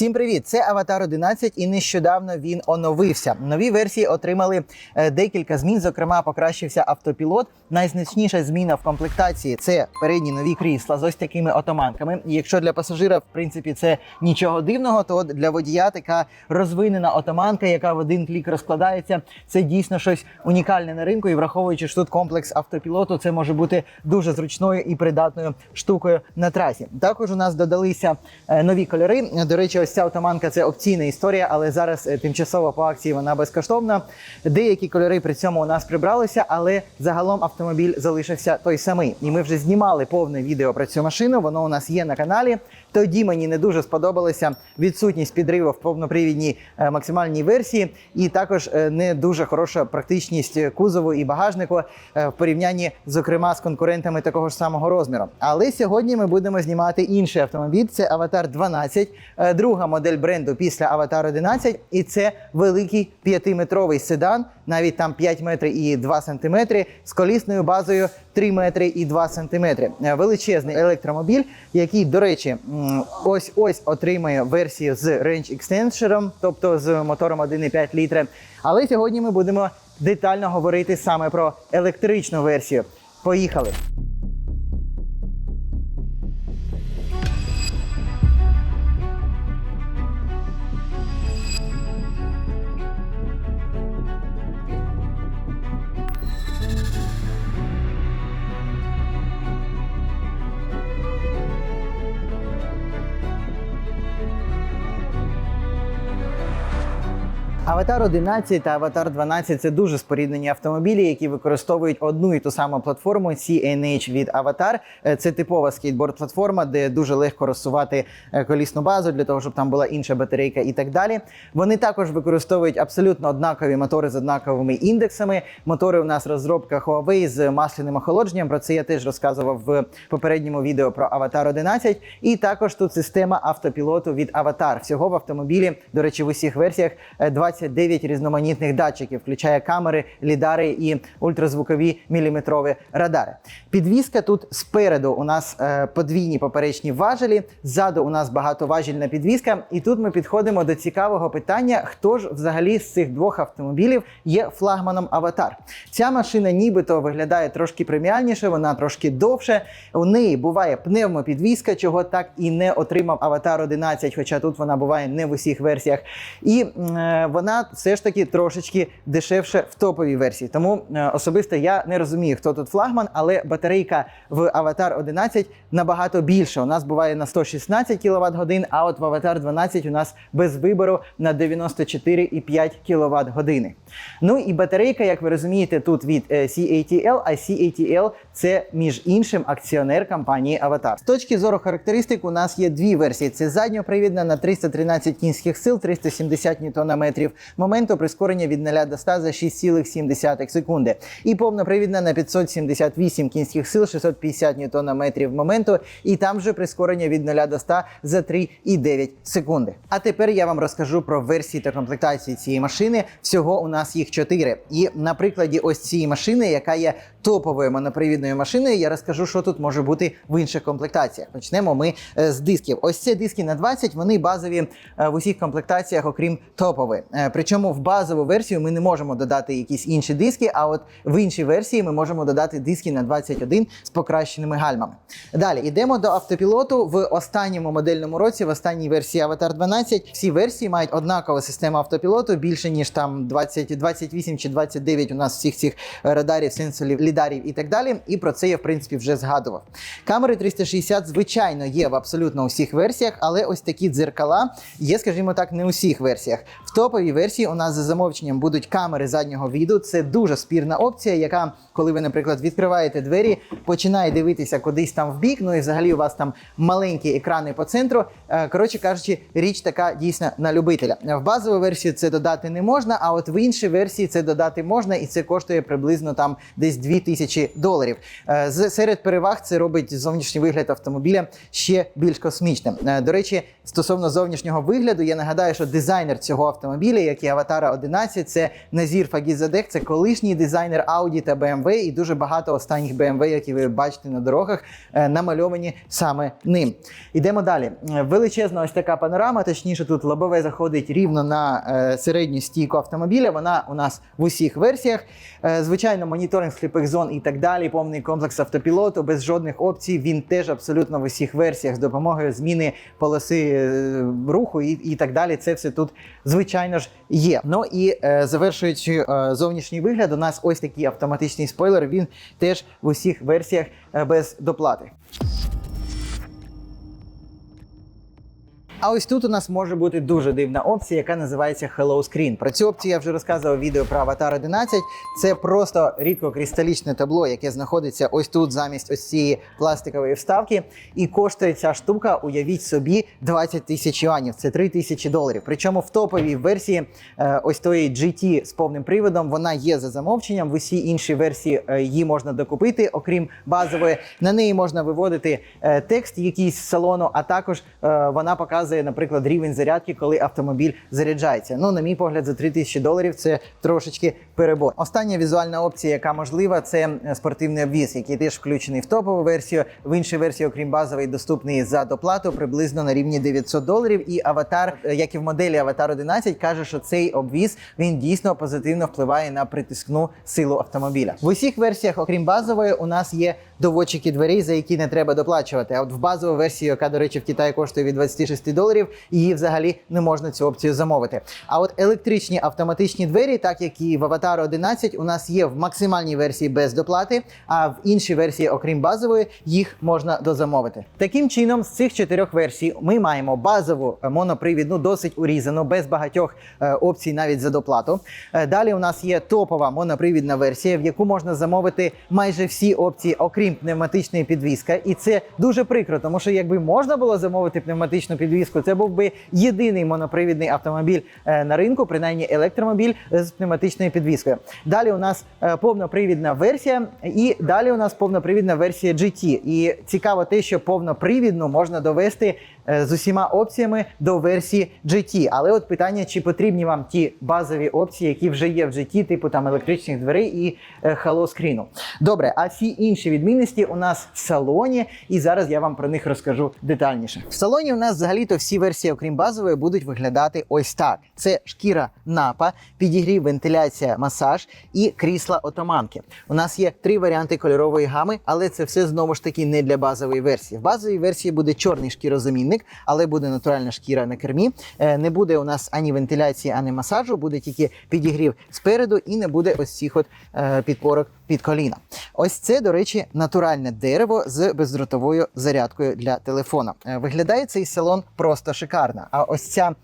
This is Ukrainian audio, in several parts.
Всім привіт! Це Аватар 11 і нещодавно він оновився. Нові версії отримали е, декілька змін. Зокрема, покращився автопілот. Найзначніша зміна в комплектації це передні нові крісла з ось такими отоманками. Якщо для пасажира, в принципі, це нічого дивного, то для водія така розвинена отоманка, яка в один клік розкладається. Це дійсно щось унікальне на ринку. І враховуючи, що тут комплекс автопілоту, це може бути дуже зручною і придатною штукою на трасі. Також у нас додалися е, нові кольори. До речі, ось ця отоманка це опційна історія, але зараз е, тимчасово по акції вона безкоштовна. Деякі кольори при цьому у нас прибралися, але загалом автомобіль залишився той самий. І ми вже знімали повне відео про цю машину. Воно у нас є на каналі. Тоді мені не дуже сподобалася відсутність підриву в повнопривідній е, максимальній версії, і також е, не дуже хороша практичність кузову і багажнику в порівнянні, зокрема, з конкурентами такого ж самого розміру. Але сьогодні ми будемо знімати інший автомобіль. Це Аватар 12, е, друга модель бренду після Аватар 11, і це великий п'ятиметровий седан, навіть там 5 метрів і 2 сантиметри, з колісною базою 3 метри і 2 сантиметри. Е, Величезний електромобіль, який, до речі, ось ось отримає версію з Range Extension, тобто з мотором 1,5 літра. Але сьогодні ми будемо детально говорити саме про електричну версію. Поїхали! Аватар 11 та Аватар 12 це дуже споріднені автомобілі, які використовують одну і ту саму платформу CNH від Аватар. Е, це типова скейтборд-платформа, де дуже легко розсувати е, колісну базу для того, щоб там була інша батарейка і так далі. Вони також використовують абсолютно однакові мотори з однаковими індексами. Мотори у нас розробка Huawei з масляним охолодженням. Про це я теж розказував в попередньому відео про Аватар 11. І також тут система автопілоту від Аватар. Всього в автомобілі, до речі, в усіх версіях е, 29 9 різноманітних датчиків, включає камери, лідари і ультразвукові міліметрові радари. Підвізка тут спереду у нас е, подвійні поперечні важелі, ззаду у нас багатоважільна підвізка. І тут ми підходимо до цікавого питання: хто ж взагалі з цих двох автомобілів є флагманом Аватар? Ця машина нібито виглядає трошки преміальніше, вона трошки довше. У неї буває пневмопідвізка, чого так і не отримав Аватар 11, хоча тут вона буває не в усіх версіях. І е, вона все ж таки трошечки дешевше в топовій версії. Тому е, особисто я не розумію, хто тут флагман, але батарейка в Аватар 11 набагато більша. У нас буває на 116 кВт годин, а от в Аватар 12 у нас без вибору на 94,5 кВт години. Ну і батарейка, як ви розумієте, тут від е, CATL, а CATL це між іншим акціонер компанії Аватар. З точки зору характеристик, у нас є дві версії: це задньопривідна на 313 кінських сил, 370 ньютона-метрів моменту прискорення від 0 до 100 за 6,7 секунди. І повнопривідна на 578 кінських сил, 650 ньютона-метрів моменту, і там же прискорення від 0 до 100 за 3,9 секунди. А тепер я вам розкажу про версії та комплектації цієї машини. Всього у нас їх чотири. І на прикладі ось цієї машини, яка є топовою монопривідною машиною, я розкажу, що тут може бути в інших комплектаціях. Почнемо ми е, з дисків. Ось це диски на 20, вони базові е, в усіх комплектаціях, окрім топової. Причому в базову версію ми не можемо додати якісь інші диски, а от в іншій версії ми можемо додати диски на 21 з покращеними гальмами. Далі йдемо до автопілоту в останньому модельному році, в останній версії Avatar 12. Всі версії мають однакову систему автопілоту більше ніж там 20, 28 чи 29 у нас всіх цих е, радарів, сенсорів, лідарів і так далі. І про це я в принципі вже згадував. Камери 360, звичайно, є в абсолютно усіх версіях, але ось такі дзеркала є, скажімо так, не у всіх версіях. В топовій версії у нас за замовченням будуть камери заднього віду. Це дуже спірна опція, яка, коли ви, наприклад, відкриваєте двері, починає дивитися кудись там в бік. Ну і взагалі у вас там маленькі екрани по центру. Е, Коротше кажучи, річ така дійсно на любителя. В базову версію це додати не можна, а от в іншій версії це додати можна, і це коштує приблизно там десь 2000 доларів. Е, серед переваг це робить зовнішній вигляд автомобіля ще більш космічним. Е, До речі, стосовно зовнішнього вигляду, я нагадаю, що дизайнер цього автомобіля, як і Аватара 11, це Назір Фагізадех, це колишній дизайнер Audi та BMW, і дуже багато останніх BMW, які ви бачите на дорогах, е, намальовані саме ним. Ідемо далі. Е, Величезна ось така панорама, точніше, тут лобове заходить рівно на е, середню стійку автомобіля. Вона у нас в усіх версіях. Звичайно, моніторинг сліпих зон і так далі, повний комплекс автопілоту, без жодних опцій. Він теж абсолютно в усіх версіях з допомогою зміни полоси руху і, і так далі. Це все тут, звичайно ж, є. Ну і е, завершуючи е, зовнішній вигляд, у нас ось такий автоматичний спойлер. Він теж в усіх версіях е, без доплати. А ось тут у нас може бути дуже дивна опція, яка називається Hello Screen. Про цю опцію я вже розказував відео про Avatar 11. Це просто рідкокристалічне табло, яке знаходиться ось тут замість ось цієї пластикової вставки. І коштує ця штука, уявіть собі, 20 тисяч юанів. Це 3 тисячі доларів. Причому в топовій версії е, ось тої GT з повним приводом вона є за замовченням. В усі інші версії е, її можна докупити, окрім базової. На неї можна виводити е, текст якийсь з салону, а також вона показує, наприклад, рівень зарядки, коли автомобіль заряджається. Ну, на мій погляд, за 3000 доларів це трошечки перебор. Остання візуальна опція, яка можлива, це е, спортивний обвіз, який теж включений в топову версію. В іншій версії, окрім базової, доступний за доплату приблизно на рівні 900 доларів. І аватар, е, як і в моделі Аватар 11, каже, що цей обвіз він дійсно позитивно впливає на притискну силу автомобіля. В усіх версіях, окрім базової, у нас є доводчики дверей, за які не треба доплачувати. А от в базову версію, яка, до речі, в Китаї коштує від 26 доларів, її взагалі не можна цю опцію замовити. А от електричні автоматичні двері, так як і в Avatar 11, у нас є в максимальній версії без доплати, а в іншій версії, окрім базової, їх можна дозамовити. Таким чином, з цих чотирьох версій ми маємо базову е, монопривідну, досить урізану, без багатьох е, опцій навіть за доплату. Е, Далі у нас є топова монопривідна версія, в яку можна замовити майже всі опції, окрім пневматичної підвіска. І це дуже прикро, тому що якби можна було замовити пневматичну підвіску, це був би єдиний монопривідний автомобіль е, на ринку, принаймні електромобіль з пневматичною підвіскою. Далі у нас е, повнопривідна версія, і далі у нас повнопривідна версія GT. І цікаво те, що повнопривідну можна довести з усіма опціями до версії GT. Але от питання, чи потрібні вам ті базові опції, які вже є в GT, типу там електричних дверей і е, халоскріну. Добре, а всі інші відмінності у нас в салоні, і зараз я вам про них розкажу детальніше. В салоні у нас взагалі-то всі версії, окрім базової, будуть виглядати ось так: це шкіра напа, підігрів, вентиляція, масаж і крісла отоманки. У нас є три варіанти кольорової гами, але це все знову ж таки не для базової версії. В базовій версії буде чорний шкірозамінник, але буде натуральна шкіра на кермі. Е, Не буде у нас ані вентиляції, ані масажу, буде тільки підігрів спереду і не буде ось цих от е, підпорок під коліна. Ось це, до речі, натуральне дерево з бездротовою зарядкою для телефона. Е, Виглядає цей салон просто шикарно. А ось ця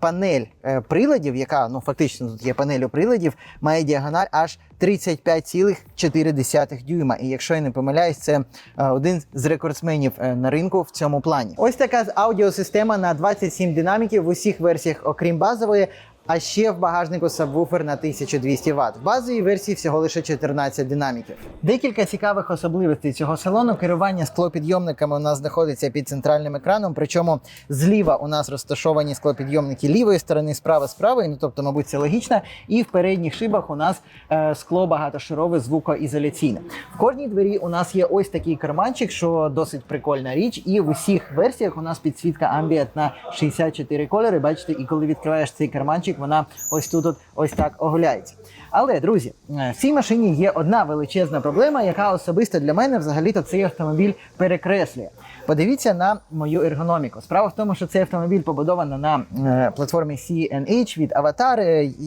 панель е, приладів, яка ну фактично тут є панелю приладів, має діагональ аж 35,4 дюйма. І якщо я не помиляюсь, це е, один з рекордсменів е, на ринку в цьому плані. Ось така аудіосистема на 27 динаміків в усіх версіях, окрім базової. А ще в багажнику сабвуфер на 1200 Вт. В базовій версії всього лише 14 динаміків. Декілька цікавих особливостей цього салону. Керування склопідйомниками у нас знаходиться під центральним екраном. Причому зліва у нас розташовані склопідйомники лівої сторони, справа з ну тобто, мабуть, це логічно. І в передніх шибах у нас е, скло багатошарове звукоізоляційне. В кожній двері у нас є ось такий карманчик, що досить прикольна річ. І в усіх версіях у нас підсвітка Ambient на 64 кольори. Бачите, і коли відкриваєш цей карманчик, вона ось тут ось так оголяється. Але, друзі, е, в цій машині є одна величезна проблема, яка особисто для мене взагалі-то цей автомобіль перекреслює. Подивіться на мою ергономіку. Справа в тому, що цей автомобіль побудований на е, платформі CNH від Avatar.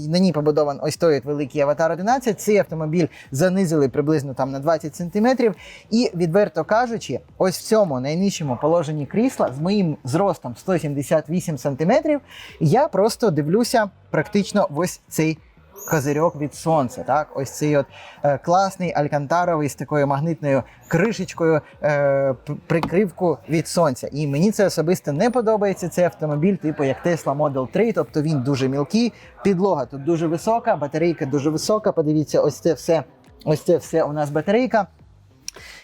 На ній побудований ось той великий Avatar 11. Цей автомобіль занизили приблизно там на 20 сантиметрів. І відверто кажучи, ось в цьому найнижчому положенні крісла з моїм зростом 178 сантиметрів, я просто дивлюся практично ось цей козирьок від сонця. Так, ось цей от е, класний алькантаровий з такою магнитною кришечкою е, прикривку від сонця. І мені це особисто не подобається. Цей автомобіль, типу як Tesla Model 3, тобто він дуже мілкий. Підлога тут дуже висока, батарейка дуже висока. Подивіться, ось це все. Ось це все у нас батарейка.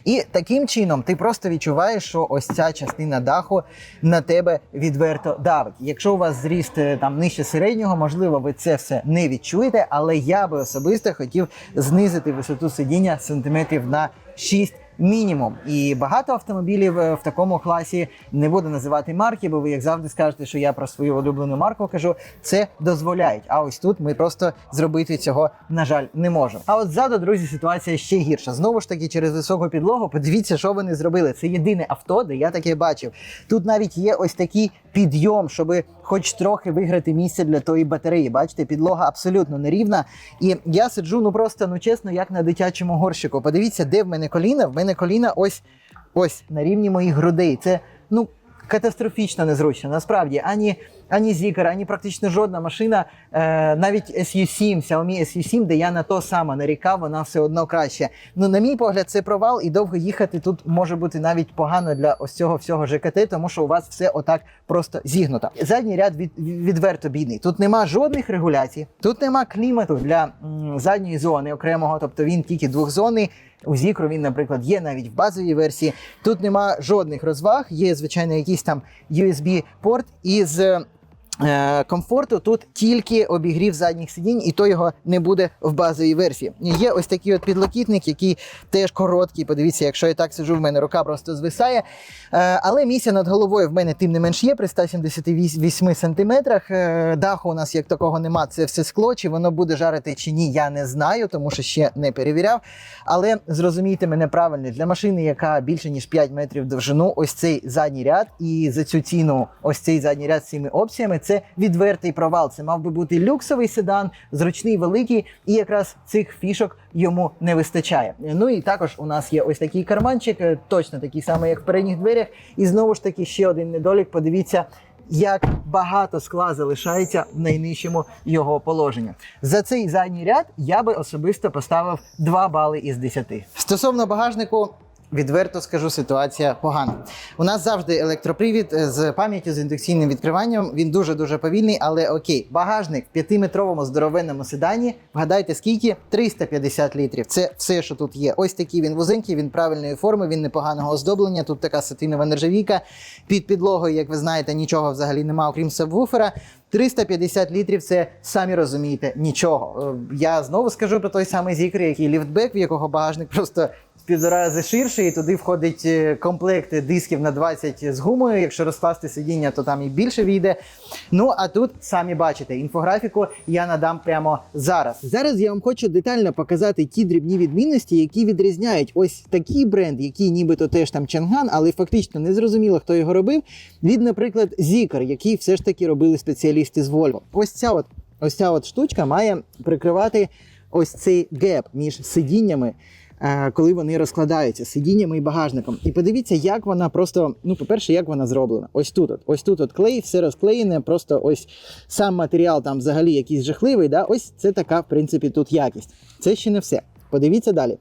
І таким чином ти просто відчуваєш, що ось ця частина даху на тебе відверто давить. Якщо у вас зріст е, там нижче середнього, можливо, ви це все не відчуєте, але я би особисто хотів знизити висоту сидіння сантиметрів на 6 мінімум. І багато автомобілів е, в такому класі не буду називати марки, бо ви як завжди скажете, що я про свою улюблену марку кажу. Це дозволяють. А ось тут ми просто зробити цього, на жаль, не можемо. А от ззаду, друзі, ситуація ще гірша. Знову ж таки, через високу підлогу. Подивіться, що вони зробили. Це єдине авто, де я таке бачив. Тут навіть є ось такий підйом, щоб хоч трохи виграти місце для тої батареї. Бачите, підлога абсолютно нерівна. І я сиджу, ну просто ну чесно, як на дитячому горщику. Подивіться, де в мене коліна. В мене коліна ось ось на рівні моїх грудей. Це ну. Катастрофічно незручно. Насправді ані ані Zikr, ані практично жодна машина, е, навіть SU7, Xiaomi SU7, де я на то саме нарікав, вона все одно краще. Ну, на мій погляд, це провал, і довго їхати тут може бути навіть погано для ось цього всього ЖКТ, тому що у вас все отак просто зігнуто. Задній ряд від, відверто бідний. Тут нема жодних регуляцій, тут нема клімату для м, задньої зони окремого, тобто він тільки двохзонний. У Zikr він, наприклад, є навіть в базовій версії. Тут нема жодних розваг, є, звичайно, якийсь там USB-порт із. Е, Комфорту тут тільки обігрів задніх сидінь, і то його не буде в базовій версії. Є ось такий от підлокітник, який теж короткий. Подивіться, якщо я так сиджу, в мене рука просто звисає. Е, Але місця над головою в мене тим не менш є при 178 сантиметрах. Е, Даху у нас як такого нема, це все скло. Чи воно буде жарити чи ні, я не знаю, тому що ще не перевіряв. Але зрозумійте мене правильно, для машини, яка більше ніж 5 метрів довжину, ось цей задній ряд, і за цю ціну, ось цей задній ряд з цими опціями, це відвертий провал. Це мав би бути люксовий седан, зручний, великий, і якраз цих фішок йому не вистачає. Ну і також у нас є ось такий карманчик, е, точно такий самий, як в передніх дверях. І знову ж таки ще один недолік. Подивіться. Як багато скла залишається в найнижчому його положенні. За цей задній ряд я би особисто поставив 2 бали із 10. Стосовно багажнику, Відверто скажу, ситуація погана. У нас завжди електропривід е, з пам'яттю з індукційним відкриванням. Він дуже дуже повільний, але окей. Багажник в п'ятиметровому здоровенному седані. Вгадайте, скільки? 350 літрів. Це все, що тут є. Ось такий він вузенький, він правильної форми, він непоганого оздоблення. Тут така сатинова нержавійка. Під підлогою, як ви знаєте, нічого взагалі нема, окрім сабвуфера. 350 літрів це самі розумієте нічого. Е, Я знову скажу про той самий Zikr, який ліфтбек, в якого багажник просто півтора рази ширший, і туди входить е, комплект дисків на 20 з гумою. Якщо розкласти сидіння, то там і більше війде. Ну а тут самі бачите, інфографіку я надам прямо зараз. Зараз я вам хочу детально показати ті дрібні відмінності, які відрізняють ось такий бренд, який нібито теж там Чанган, але фактично не зрозуміло, хто його робив. Від, наприклад, Zikr, який все ж таки робили спеціалісти з Volvo. Ось ця от, ось ця от штучка має прикривати ось цей геп між сидіннями. Е, Коли вони розкладаються сидіннями і багажником, і подивіться, як вона просто. Ну, по-перше, як вона зроблена. Ось тут, от, ось тут от клей, все розклеєне, просто ось сам матеріал там взагалі якийсь жахливий. Да? Ось це така, в принципі, тут якість. Це ще не все. Подивіться далі.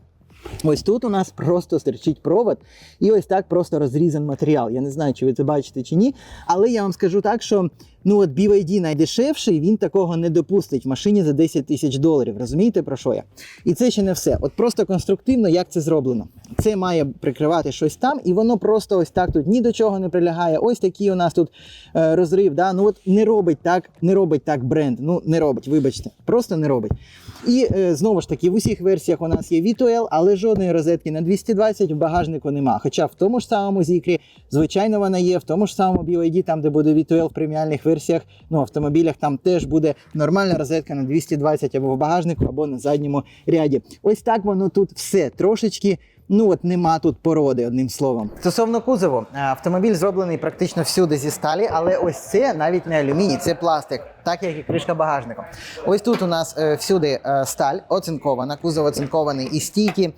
Ось тут у нас просто стерчить провод, і ось так просто розрізан матеріал. Я не знаю, чи ви це бачите чи ні. Але я вам скажу так, що ну от BYD найдешевший, він такого не допустить в машині за 10 тисяч доларів. Розумієте про що я? І це ще не все. От просто конструктивно, як це зроблено. Це має прикривати щось там, і воно просто ось так тут ні до чого не прилягає. Ось такий у нас тут е, розрив. Да? Ну от не робить так, не робить так бренд. Ну не робить, вибачте, просто не робить. І е, знову ж таки, в усіх версіях у нас є V2L, але жодної розетки на 220 в багажнику нема. Хоча в тому ж самому Zikr, звичайно, вона є, в тому ж самому BYD, там, де буде V2L в преміальних версіях, ну, автомобілях, там теж буде нормальна розетка на 220 або в багажнику, або на задньому ряді. Ось так воно тут все трошечки. Ну от нема тут породи, одним словом. Стосовно кузову, е, автомобіль зроблений практично всюди зі сталі, але ось це навіть не алюміній, це пластик, так як і кришка багажнику. Ось тут у нас е, всюди е, сталь оцинкована, кузов оцинкований і стійки.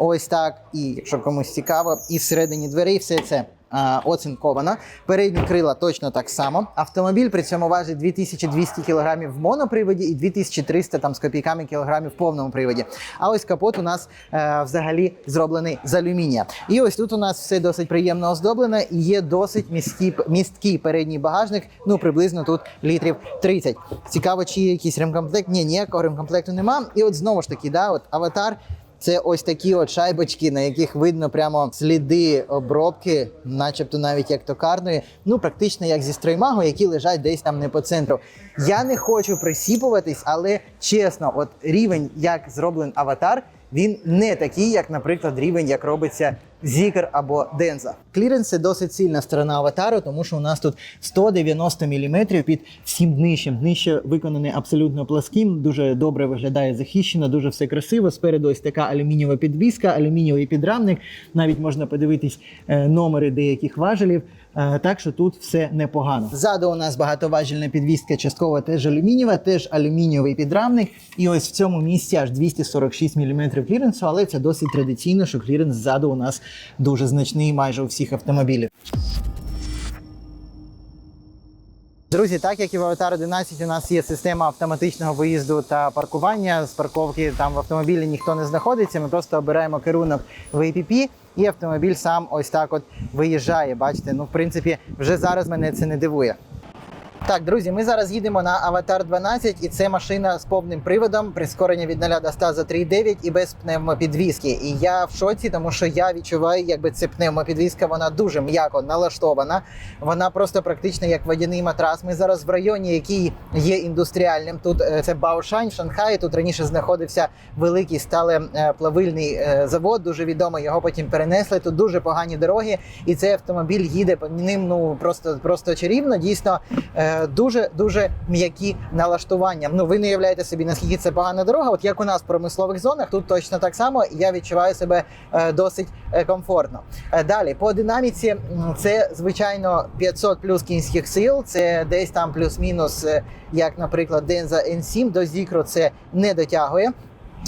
І так, і якщо комусь цікаво, і всередині дверей все це а, оцинковано. Передні крила точно так само. Автомобіль при цьому важить 2200 кг в моноприводі і 2300 там з копійками кілограмів в повному приводі. А ось капот у нас е, взагалі зроблений з алюмінія. І ось тут у нас все досить приємно оздоблено і є досить місткий, місткий передній багажник. Ну приблизно тут літрів 30. Цікаво, чи є якийсь ремкомплект? Ні, ніякого ремкомплекту нема. І от знову ж таки, да, от аватар. Це ось такі от шайбочки, на яких видно прямо сліди обробки, начебто навіть як токарної, ну практично як зі строймагу, які лежать десь там не по центру. Я не хочу присіпуватись, але чесно, от рівень, як зроблений аватар, він не такий, як, наприклад, рівень, як робиться Zikr або Denza. Кліренс це досить сильна сторона аватару, тому що у нас тут 190 мм під всім днищем. Днище виконане абсолютно пласким, дуже добре виглядає захищено, дуже все красиво. Спереду ось така алюмінієва підвіска, алюмінієвий підрамник. Навіть можна подивитись е, номери деяких важелів. Е, Так що тут все непогано. Ззаду у нас багатоважільна підвіска, частково теж алюмінієва, теж алюмінієвий підрамник. І ось в цьому місці аж 246 мм кліренсу, але це досить традиційно, що кліренс ззаду у нас дуже значний майже у всіх автомобілів. Друзі, так як і в Avatar 11 у нас є система автоматичного виїзду та паркування. З парковки там в автомобілі ніхто не знаходиться. Ми просто обираємо керунок в APP, і автомобіль сам ось так от виїжджає. Бачите, ну в принципі, вже зараз мене це не дивує. Так, друзі, ми зараз їдемо на Аватар 12, і це машина з повним приводом, прискорення від 0 до 100 за 3,9 і без пневмопідвіски. І я в шоці, тому що я відчуваю, якби це пневмопідвіска, вона дуже м'яко налаштована. Вона просто практично як водяний матрас. Ми зараз в районі, який є індустріальним. Тут е, це Баошань в Шанхаї. Тут раніше знаходився великий сталеплавильний е, завод, дуже відомий. Його потім перенесли. Тут дуже погані дороги, і цей автомобіль їде по ним. Ну просто просто чарівно. Дійсно. Дуже дуже м'які налаштування. Ну ви не уявляєте собі, наскільки це погана дорога. От як у нас в промислових зонах, тут точно так само. Я відчуваю себе е, досить е, комфортно. Е, Далі по динаміці, це звичайно 500 плюс кінських сил. Це десь там плюс-мінус, як, наприклад, Денза N7 до Зікро це не дотягує.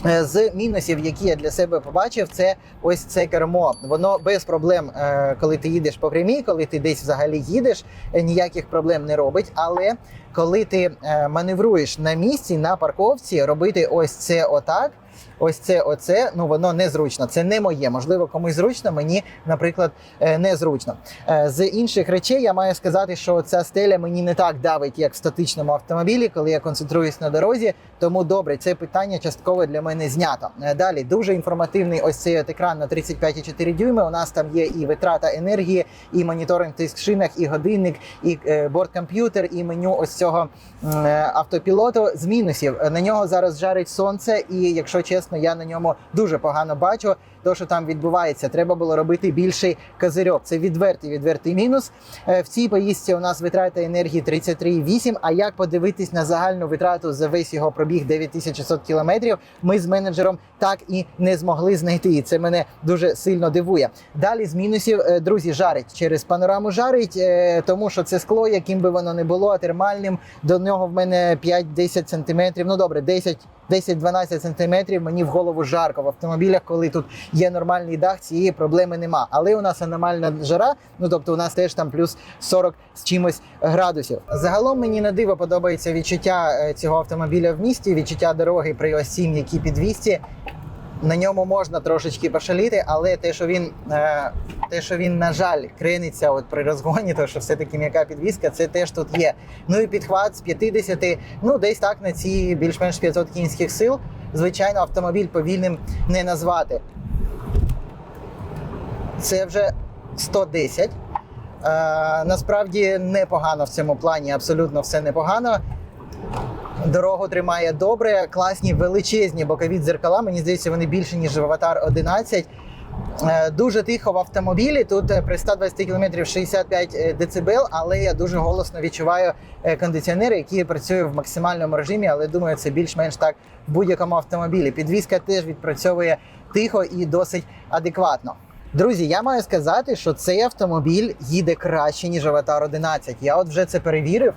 Е, З мінусів, які я для себе побачив, це ось це кермо. Воно без проблем, е, коли ти їдеш по прямій, коли ти десь взагалі їдеш, е, ніяких проблем не робить. Але коли ти маневруєш на місці, на парковці, робити ось це отак. Ось це, оце, ну воно незручно. Це не моє. Можливо, комусь зручно, мені, наприклад, е, незручно. Е, З інших речей я маю сказати, що ця стеля мені не так давить, як в статичному автомобілі, коли я концентруюсь на дорозі. Тому добре, це питання частково для мене знято. Е, Далі дуже інформативний ось цей от екран на 35,4 дюйми. У нас там є і витрата енергії, і моніторинг тиск в шинах, і годинник, і борткомп'ютер, і меню ось цього автопілоту. З мінусів на нього зараз жарить сонце, і якщо чесно, я на ньому дуже погано бачу. То, що там відбувається, треба було робити більший козирьок. Це відвертий відвертий мінус. Е, В цій поїздці у нас витрата енергії 33,8. А як подивитись на загальну витрату за весь його пробіг 9600 кілометрів, ми з менеджером так і не змогли знайти. І це мене дуже сильно дивує. Далі з мінусів, е, друзі, жарить через панораму жарить, е, тому що це скло, яким би воно не було, термальним. До нього в мене 5-10 сантиметрів. Ну добре, 10 10-12 сантиметрів мені в голову жарко в автомобілях, коли тут є нормальний дах, цієї проблеми нема. Але у нас аномальна жара, ну тобто у нас теж там плюс 40 з чимось градусів. Загалом мені на диво подобається відчуття е, цього автомобіля в місті, відчуття дороги при ось які під підвісці. На ньому можна трошечки пошаліти, але те, що він, е, те, що він, на жаль, крениться от при розгоні, то що все-таки м'яка підвіска, це теж тут є. Ну і підхват з 50, ну десь так на ці більш-менш 500 кінських сил. Звичайно, автомобіль повільним не назвати. Це вже 110. Е, насправді непогано в цьому плані, абсолютно все непогано. Дорогу тримає добре, класні величезні бокові дзеркала. Мені здається, вони більше, ніж в Аватар 11. Е, Дуже тихо в автомобілі. Тут е, при 120 км 65 дБ, але я дуже голосно відчуваю е, кондиціонер, який працює в максимальному режимі, але думаю, це більш-менш так в будь-якому автомобілі. Підвізка теж відпрацьовує тихо і досить адекватно. Друзі, я маю сказати, що цей автомобіль їде краще, ніж Аватар 11. Я от вже це перевірив.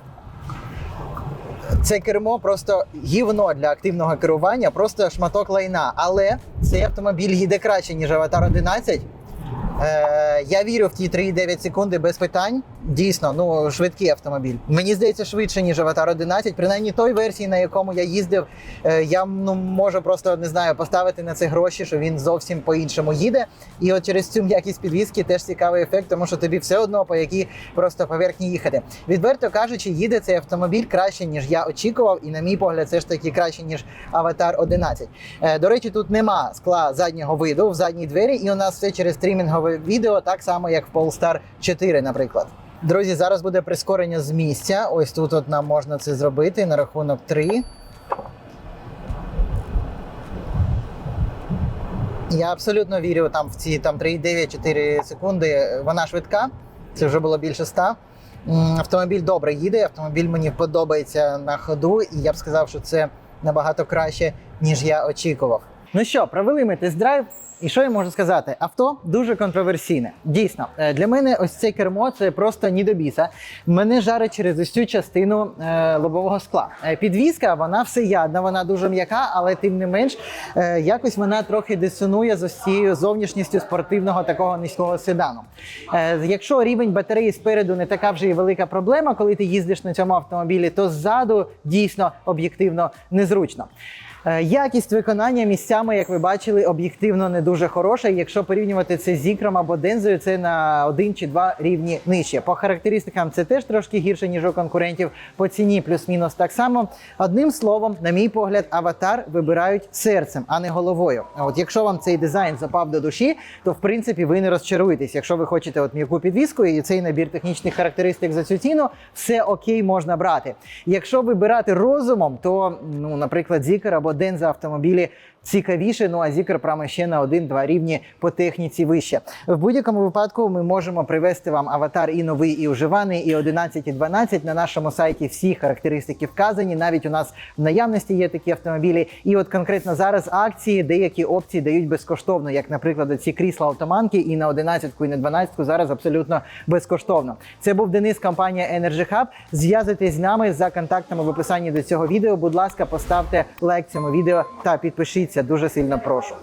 Це кермо просто гівно для активного керування, просто шматок лайна. Але цей автомобіль їде краще, ніж Аватар 11. Е, я вірю в ті 3,9 секунди без питань. Дійсно, ну швидкий автомобіль. Мені здається, швидше, ніж Аватар 11. Принаймні той версії, на якому я їздив, е, я ну, можу просто не знаю, поставити на це гроші, що він зовсім по-іншому їде. І от через цю м'якість підвіски теж цікавий ефект, тому що тобі все одно по якій просто поверхні їхати. Відверто кажучи, їде цей автомобіль краще, ніж я очікував, і на мій погляд, це ж таки краще, ніж Аватар 11. Е, до речі, тут нема скла заднього виду в задній двері, і у нас все через стрімінгове відео, так само як в Polestar 4, наприклад. Друзі, зараз буде прискорення з місця. Ось тут от нам можна це зробити на рахунок 3. Я абсолютно вірю там в ці там 3,9-4 секунди. Вона швидка. Це вже було більше 100. Автомобіль добре їде. Автомобіль мені подобається на ходу, і я б сказав, що це набагато краще, ніж я очікував. Ну що, провели ми тест-драйв. І що я можу сказати? Авто дуже контроверсійне. Дійсно, Е, для мене ось це кермо це просто ні до біса. Мене жарить через цю частину е, лобового скла. Е, підвізка, вона всеядна, вона дуже м'яка, але тим не менш, е, якось вона трохи дисонує з ось цією зовнішністю спортивного такого низького седану. Е, якщо рівень батареї спереду не така вже і велика проблема, коли ти їздиш на цьому автомобілі, то ззаду дійсно об'єктивно незручно. Е, Якість виконання місцями, як ви бачили, об'єктивно не дуже хороша. Якщо порівнювати це з Ікром або Дензою, це на один чи два рівні нижче. По характеристикам це теж трошки гірше, ніж у конкурентів. По ціні плюс-мінус так само. Одним словом, на мій погляд, аватар вибирають серцем, а не головою. От якщо вам цей дизайн запав до душі, то в принципі ви не розчаруєтесь. Якщо ви хочете от м'яку підвіску і цей набір технічних характеристик за цю ціну, все окей, можна брати. Якщо вибирати розумом, то ну, наприклад, Зікер або Денза автомобілі цікавіше. Ну а Зікер прямо ще на один-два рівні по техніці вище. В будь-якому випадку ми можемо привести вам аватар і новий, і уживаний, і 11, і 12. На нашому сайті всі характеристики вказані. Навіть у нас в наявності є такі автомобілі. І от конкретно зараз акції деякі опції дають безкоштовно, як, наприклад, ці крісла автоманки, і на 11 і на 12 зараз абсолютно безкоштовно. Це був Денис, компанія Energy Hub. Зв'язуйтесь з нами за контактами в описанні до цього відео. Будь ласка, поставте лайк цьому відео та підпишіться. Це дуже сильно прошу.